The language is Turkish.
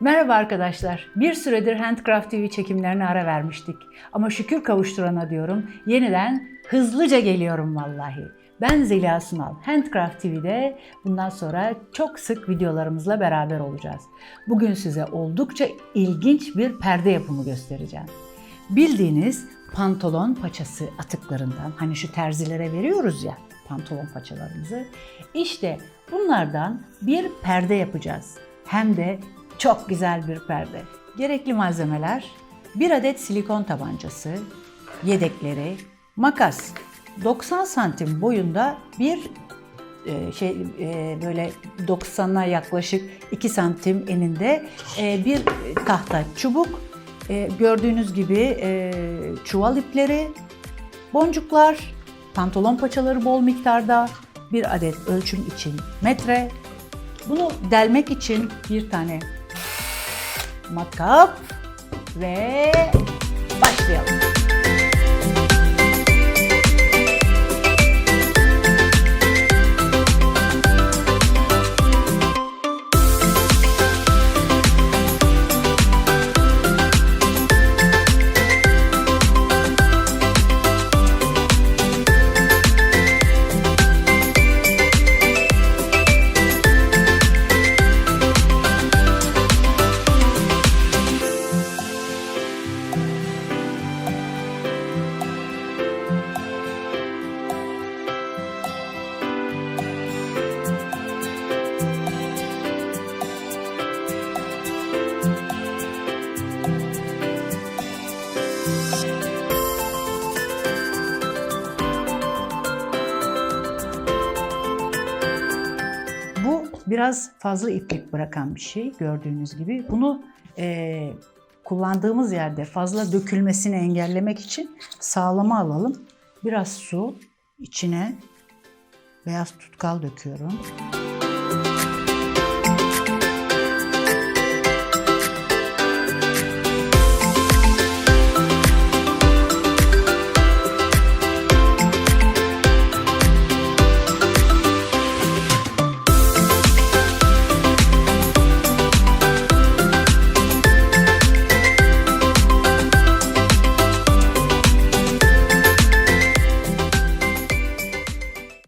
Merhaba arkadaşlar. Bir süredir Handcraft TV çekimlerine ara vermiştik. Ama şükür kavuşturana diyorum. Yeniden hızlıca geliyorum vallahi. Ben Zeliha Sunal. Handcraft TV'de bundan sonra çok sık videolarımızla beraber olacağız. Bugün size oldukça ilginç bir perde yapımı göstereceğim. Bildiğiniz pantolon paçası atıklarından hani şu terzilere veriyoruz ya pantolon paçalarımızı. İşte bunlardan bir perde yapacağız. Hem de çok güzel bir perde. Gerekli malzemeler bir adet silikon tabancası, yedekleri, makas, 90 santim boyunda bir e, şey e, böyle 90'a yaklaşık 2 santim eninde e, bir tahta çubuk, e, gördüğünüz gibi çuval ipleri, boncuklar, pantolon paçaları bol miktarda, bir adet ölçüm için metre, bunu delmek için bir tane matkap ve başlayalım. Biraz fazla iplik bırakan bir şey gördüğünüz gibi. Bunu eee, kullandığımız yerde fazla dökülmesini engellemek için sağlama alalım. Biraz su içine beyaz tutkal döküyorum.